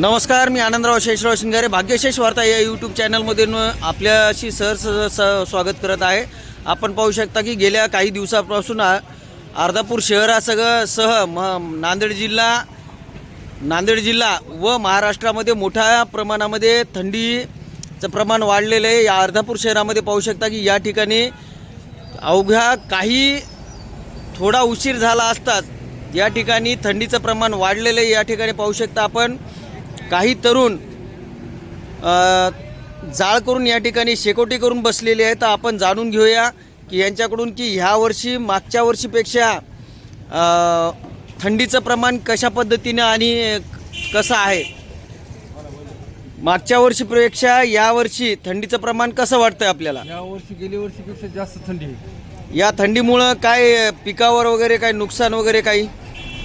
नमस्कार मी आनंदराव शेषराव शिंगारे. भाग्यशेष वार्ता या यूट्यूब चॅनलमधून आपल्याशी सर स्वागत करत आहे. आपण पाहू शकता की गेल्या काही दिवसापासून अर्धापूर शहरासह सह म नांदेड जिल्हा नांदेड जिल्हा व महाराष्ट्रामध्ये मोठ्या प्रमाणामध्ये थंडीचं प्रमाण वाढलेलं आहे. या अर्धापूर शहरामध्ये पाहू शकता की या ठिकाणी अवघ्या काही थोडा उशीर झाला असताच या ठिकाणी थंडीचं प्रमाण वाढलेलं आहे. या ठिकाणी पाहू शकता आपण काही तरुण जाळ करून या ठिकाणी शेकोटी करून बसलेले आहेत. तर आपण जाणून घेऊया की यांच्याकडून की ह्या वर्षी मागच्या वर्षीपेक्षा थंडीचं प्रमाण कशा पद्धतीनं आणि कसं आहे? मागच्या वर्षीपेक्षा या वर्षी थंडीचं प्रमाण कसं वाटतंय आपल्याला? या वर्षी गेल्या वर्षीपेक्षा जास्त थंडी आहे. या थंडीमुळं काय पिकावर वगैरे काय नुकसान वगैरे काही?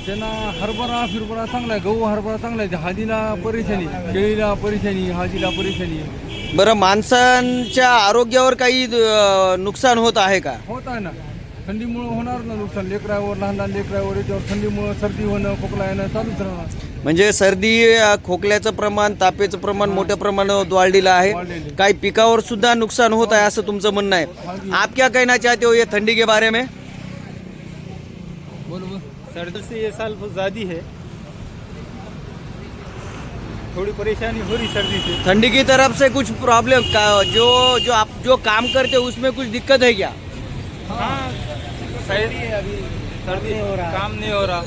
त्यांना हरभरा फिरभरा चांगला आहे गहू हरभरा चांगला आहे. हळदीला परेशानी केळीला परेशानी हळदीला परेशानी. बरं माणसांच्या आरोग्यावर काही अ, नुकसान होत आहे का? होत आहे ना. थंडीमुळं होणार ना नुकसान. लेकरावर लहान लहान लेकरावर याच्यावर थंडीमुळं सर्दी होणं खोकला येणं चालूच राहणार. म्हणजे सर्दी अ, खोकल्याचं प्रमाण तापेचं प्रमाण मोठ्या प्रमाणात वाढलेलं आहे. वाढलेलं. काही पिकावर सुद्धा नुकसान होत आहे असं तुमचं म्हणणं आहे. आप क्या कहना चाहते हो ये ठंडी के बारे में? बरोबर सर्दी से ये साल बहुत ज़्यादा है। थोड़ी परेशानी हो रही सर्दी से। ठंडी की तरफ़ से कुछ प्रॉब्लम का जो जो आप जो काम करते हो उसमें कुछ दिक्कत है क्या? हाँ सर्दी अभी सर्दी काम नहीं हो रहा।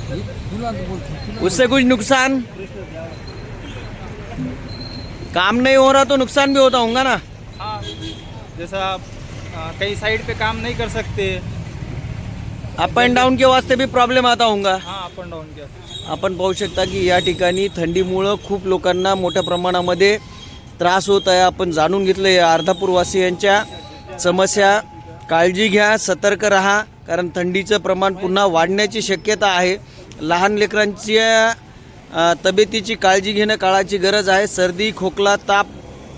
उससे कुछ नुकसान? काम नहीं हो रहा तो नुकसान भी होता होगा ना। हाँ जैसा आप कई साइड पे काम नहीं कर सकते। अप अँड डाऊन के वास्ते भी प्रॉब्लेम आता होगा हाँ अप एंड डाउन के आपण पाहू शकता की या ठिकाणी थंडीमुळं खूप लोकांना मोठ्या प्रमाणामध्ये त्रास होत आहे. आपण जाणून घेतलं या अर्धापूरवासियांच्या समस्या. काळजी घ्या सतर्क राहा कारण थंडीचं प्रमाण पुन्हा वाढण्याची शक्यता आहे. लहान लेकरांच्या तब्येतीची काळजी घेणं काळाची गरज आहे. सर्दी खोकला ताप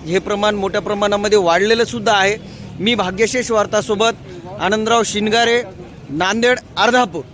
हे प्रमाण मोठ्या प्रमाणामध्ये वाढलेलं सुद्धा आहे. मी भाग्यशेष वार्तासोबत आनंदराव शिनगारे नांदेड अर्धापूर.